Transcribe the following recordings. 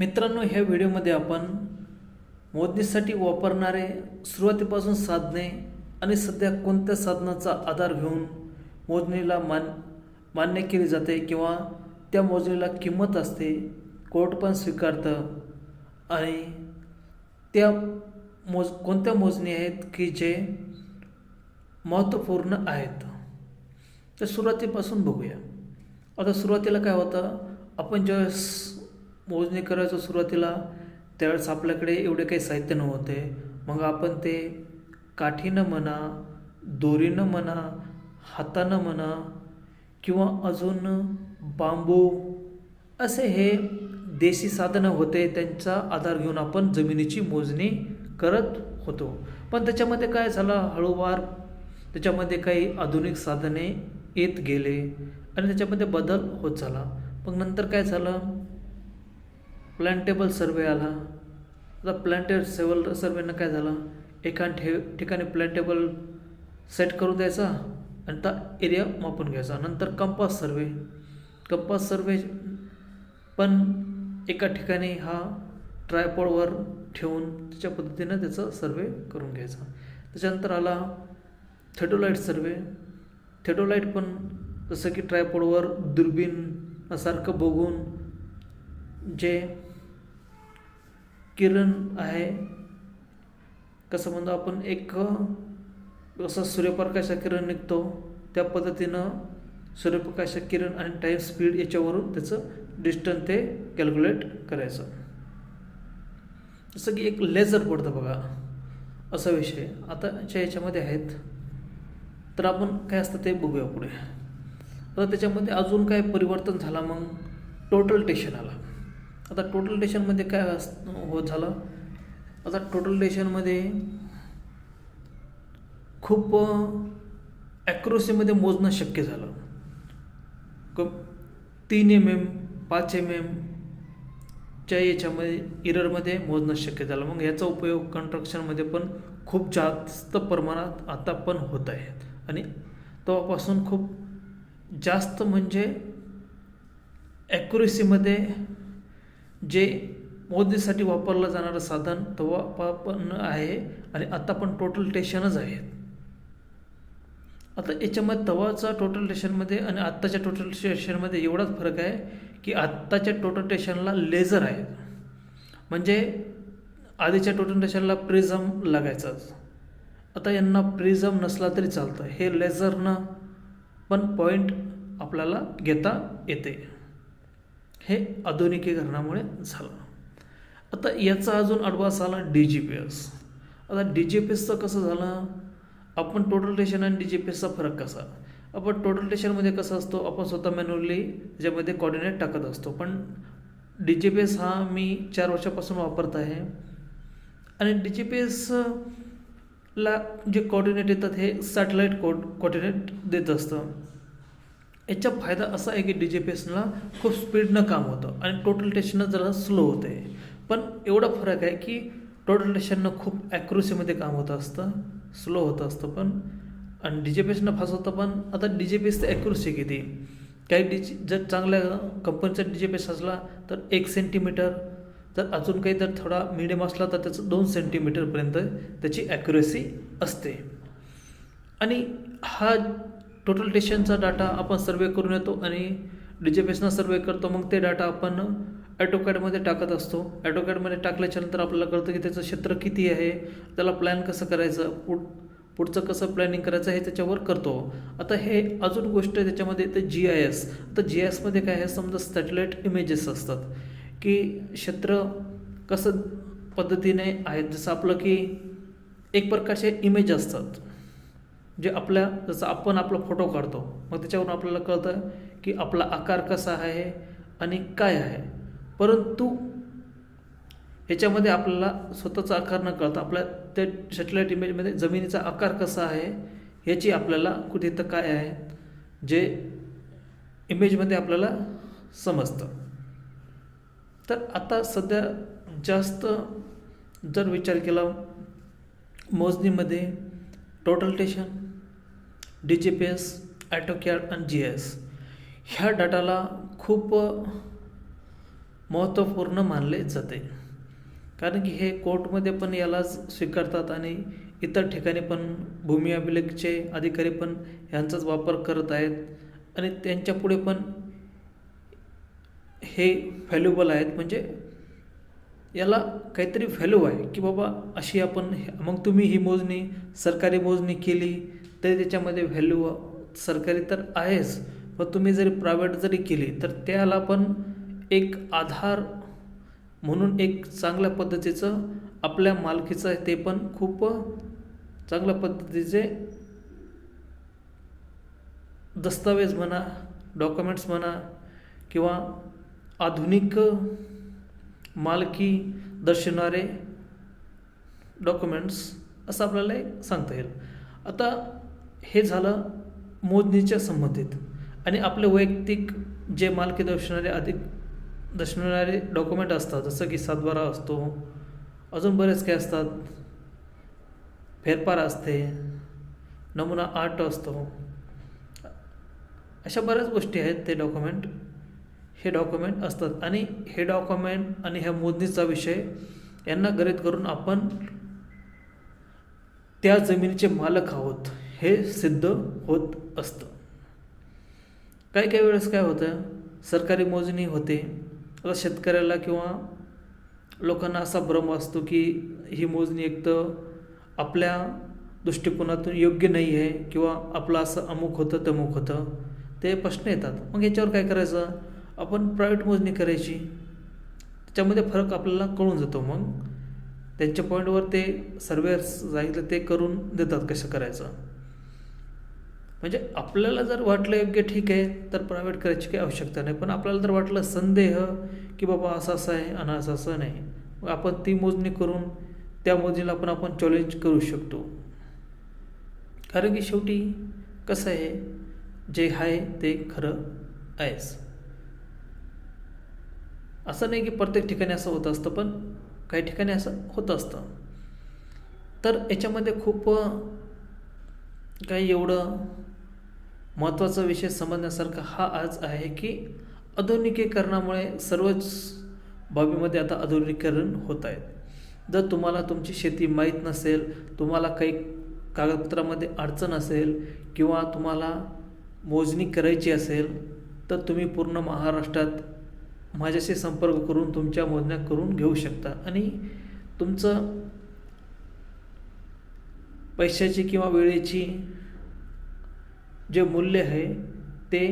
मित्रांनो ह्या व्हिडिओमध्ये आपण मोजणीसाठी वापरणारे सुरुवातीपासून साधने आणि सध्या कोणत्या साधनाचा आधार घेऊन मोजणीला मान मान्य केली जाते किंवा त्या मोजणीला किंमत असते कोर्ट पण स्वीकारतं आणि त्या मोज कोणत्या मोजणी आहेत की जे महत्त्वपूर्ण आहेत. तर सुरुवातीपासून बघूया. आता सुरुवातीला काय होतं? आपण ज्यावेळेस मोजणी करायचो सुरुवातीला त्यावेळेस आपल्याकडे एवढे काही साहित्य नव्हते. मग आपण ते काठीनं म्हणा दोरीनं म्हणा हातानं म्हणा किंवा अजून बांबू असे हे देशी साधनं होते त्यांचा आधार घेऊन आपण जमिनीची मोजणी करत होतो. पण त्याच्यामध्ये काय झालं? हळूवार त्याच्यामध्ये काही आधुनिक साधने येत गेले आणि त्याच्यामध्ये बदल होत झाला. मग नंतर काय झालं? प्लॅन्टेबल सर्वे आला. आता प्लॅन्टेबल सेवल सर्वेनं काय झालं? एका ठे ठिकाणी प्लॅन्टेबल सेट करून द्यायचा आणि त्या एरिया मापून घ्यायचा. नंतर कंपास सर्वे. कंपास सर्वे पण एका ठिकाणी हा ट्रायपॉडवर ठेवून त्याच्या पद्धतीनं त्याचा सर्वे करून घ्यायचा. त्याच्यानंतर आला थेटोलाईट सर्वे. थेटोलाईट पण जसं की ट्रायपॉडवर दुर्बीन सारखं बघून जे किरण आहे. कसं म्हणतो आपण एक असा सूर्यप्रकाशा किरण निघतो. त्या पद्धतीनं सूर्यप्रकाशा किरण आणि टाईम स्पीड याच्यावरून त्याचं डिस्टन्स ते कॅल्क्युलेट करायचं. जसं की एक लेझर पडतं बघा असा विषय. आताच्या याच्यामध्ये आहेत तर आपण काय असतं ते बघूया पुढे. आता त्याच्यामध्ये अजून काय परिवर्तन झाला मग? टोटल टेशन आला. आता टोटल टेशनमध्ये काय होत झालं? आता टोटल टेशनमध्ये खूप ॲक्युरसीमध्ये मोजणं शक्य झालं. क तीन एम एम पाच एम एम च्या याच्यामध्ये इररमध्ये मोजणं शक्य झालं. मग याचा उपयोग कन्स्ट्रक्शनमध्ये पण खूप जास्त प्रमाणात आता पण होत आहे. आणि तेव्हापासून खूप जास्त म्हणजे ॲक्युरेसीमध्ये जे मोजणीसाठी वापरलं जाणारं साधन तेव्हा पण आहे आणि आता पण टोटल टेशनच आहेत. आता याच्यामध्ये तवाचा टोटल टेशनमध्ये आणि आत्ताच्या टोटल टेशनमध्ये एवढाच फरक आहे की आत्ताच्या टोटल टेशनला लेझर आहेत. म्हणजे आधीच्या टोटल टेशनला प्रिझम लागायचाच. आता यांना प्रिझम नसला तरी चालतं. हे लेझरनं पण पॉईंट आपल्याला घेता येते. हे आधुनिकीकरणामुळे झालं. आता याचा अजून अडवास आला डी जी पी एस आता डी जी पी एसचं कसं झालं? आपण टोटल टेशन आणि डी जी पी एसचा फरक कसा? आपण टोटल टेशनमध्ये कसं असतो? आपण स्वतः मॅन्युअली ज्यामध्ये कॉर्डिनेट टाकत असतो. पण डी जी पी एस हा मी चार वर्षापासून वापरत आहे. आणि डी जी पी एसला जे कॉर्डिनेट येतात हे सॅटेलाईट कॉ कॉर्डिनेट देत असतं. याचा फायदा असा आहे की डी जे पी एसला खूप स्पीडनं काम होतं आणि टोटल टेशनं जरा स्लो होतं. आहे पण एवढा फरक आहे की टोटल टेशननं खूप ॲक्युरेसीमध्ये काम होत असतं स्लो होतं असतं पण. आणि डी जे पी एसनं फास्ट होतं पण आता डी जे पी एसचं ॲक्युरेसी किती? काही डी जी जर चांगल्या कंपनीचा डी जे पी एस असला तर एक सेंटीमीटर जर अजून काही जर थोडा मिडियम असला तर त्याचं दोन सेंटीमीटरपर्यंत त्याची ॲक्युरेसी असते. आणि हा टोटल टेशनचा डाटा आपण सर्वे करून येतो आणि डी जे बेसनं सर्वे करतो. मग ते डाटा आपण ॲटोकॅडमध्ये टाकत असतो. ॲटोकॅडमध्ये टाकल्याच्यानंतर आपल्याला कळतं की त्याचं क्षेत्र किती आहे. त्याला प्लॅन कसं करायचं? पुढ पुढचं कसं प्लॅनिंग करायचं हे त्याच्यावर करतो. आता हे अजून गोष्ट त्याच्यामध्ये येते जी आय एस तर जी आय एसमध्ये काय आहे? समजा सॅटेलाईट इमेजेस असतात. की क्षेत्र कसं पद्धतीने आहेत? जसं आपलं की एक प्रकारचे इमेज असतात. जे आपल्या जसं आपण आपला फोटो काढतो मग त्याच्यावरून आपल्याला कळतं की आपला आकार कसा आहे आणि काय आहे. परंतु याच्यामध्ये आपल्याला स्वतःचा आकार न कळता आपल्या त्या सॅटेलाईट इमेजमध्ये जमिनीचा आकार कसा आहे याची आपल्याला कुठे तर काय आहे जे इमेजमध्ये आपल्याला समजतं. तर आता सध्या जास्त जर विचार केला मोजणीमध्ये total station D G P S AutoCAD आणि जी एस ह्या डाटाला खूप महत्त्वपूर्ण मानले जाते. कारण की हे कोर्टमध्ये पण यालाच स्वीकारतात आणि इतर ठिकाणी पण भूमी अभिलेखचे अधिकारी पण यांचाच वापर करत आहेत आणि त्यांच्यापुढे पण हे व्हॅल्युबल आहेत. म्हणजे याला काहीतरी व्हॅल्यू आहे की बाबा अशी आपण मग तुम्ही ही मोजणी सरकारी मोजणी केली तरी त्याच्यामध्ये व्हॅल्यू सरकारी तर आहेच पण तुम्ही जरी प्रायव्हेट जरी केली तर त्याला पण एक आधार म्हणून एक चांगल्या पद्धतीचं आपल्या मालकीचं आहे ते पण खूप चांगल्या पद्धतीचे दस्तावेज म्हणा डॉक्युमेंट्स म्हणा किंवा आधुनिक मालकी दर्शवणारे डॉक्युमेंट्स असं आपल्याला एक सांगता येईल. आता हे झालं मोजणीच्या संबंधित आणि आपले वैयक्तिक जे मालकी दर्शवणारे अधिक दर्शवणारे डॉक्युमेंट असतात जसं की सातबारा असतो अजून बरेच काही असतात. फेरफार असते नमुना आर्ट असतो. अशा बऱ्याच गोष्टी आहेत ते डॉक्युमेंट. हे डॉक्युमेंट असतात. आणि हे डॉक्युमेंट आणि ह्या मोजणीचा विषय यांना गरीत करून आपण त्या जमिनीचे मालक आहोत. हे सिद्ध होत असतं. काही काही वेळेस काय होतं सरकारी मोजणी होते. आता शेतकऱ्याला किंवा लोकांना असा भ्रम असतो की ही मोजणी एक तर आपल्या दृष्टिकोनातून योग्य नाही आहे किंवा आपलं असं अमुक होतं तमुक होतं. ते प्रश्न येतात. मग याच्यावर काय करायचं? आपण प्रायव्हेट मोजणी करायची. त्याच्यामध्ये फरक आपल्याला कळून जातो मग. त्यांच्या पॉईंटवर ते सर्वेअर्स सांगितलं ते करून देतात कसं करायचं. म्हणजे आपल्याला जर वाटलं योग्य ठीक आहे तर प्रायव्हेट करायची काही आवश्यकता नाही. पण आपल्याला जर वाटलं संदेह की बाबा असं असं आहे आणि असं असं नाही मग आपण ती मोजणी करून त्या मोजणीला पण आपण चॅलेंज करू शकतो. कारण की शेवटी कसं आहे जे आहे ते खरं आहेच. असं नाही की प्रत्येक ठिकाणी असं होत असतं पण काही ठिकाणी असं होत असतं. तर याच्यामध्ये खूप काही एवढं महत्त्वाचा विषय समजण्यासारखा हा आज आहे की आधुनिकीकरणामुळे सर्वच बाबीमध्ये आता आधुनिकीकरण होत आहेत जर तुम्हाला तुमची शेती माहीत नसेल तुम्हाला काही कागदपत्रामध्ये अडचण असेल किंवा तुम्हाला मोजणी करायची असेल तर तुम्ही पूर्ण महाराष्ट्रात माझ्याशी संपर्क करून तुमच्या मोजण्या करून घेऊ शकता. आणि तुमचं पैशाची किंवा वेळेची जे मूल्य आहे ते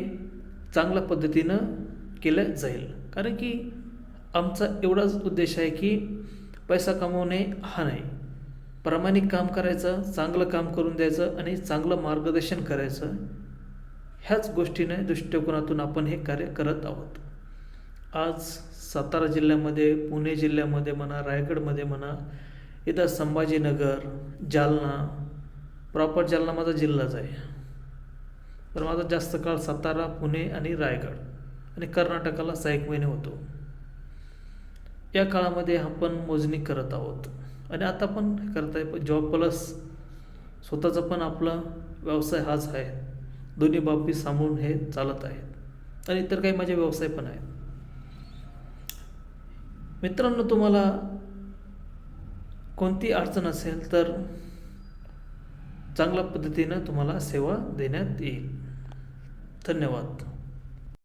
चांगल्या पद्धतीनं केलं जाईल. कारण की आमचा एवढाच उद्देश आहे की पैसा कमवणे हा नाही. प्रामाणिक काम करायचं चांगलं काम करून द्यायचं आणि चांगलं मार्गदर्शन करायचं ह्याच गोष्टीने दृष्टिकोनातून आपण हे कार्य करत आहोत. आज सातारा जिल्ह्यामध्ये पुणे जिल्ह्यामध्ये म्हणा रायगडमध्ये म्हणा इथं संभाजीनगर जालना प्रॉपर जालना माझा जिल्हाच आहे. तर माझा जास्त काळ सातारा पुणे आणि रायगड आणि कर्नाटकाला सहा एक महिने होतो. या काळामध्ये आपण मोजणी करत आहोत. आणि आता पण करत आहे जॉब प्लस स्वतःचा पण आपला व्यवसाय हाच आहे. दोन्ही बाबी सांभाळून हे चालत आहेत आणि इतर काही माझे व्यवसाय पण आहेत. मित्रांनो तुम्हाला कोणती अडचण असेल तर चांगल्या पद्धतीनं तुम्हाला सेवा देण्यात येईल. धन्यवाद.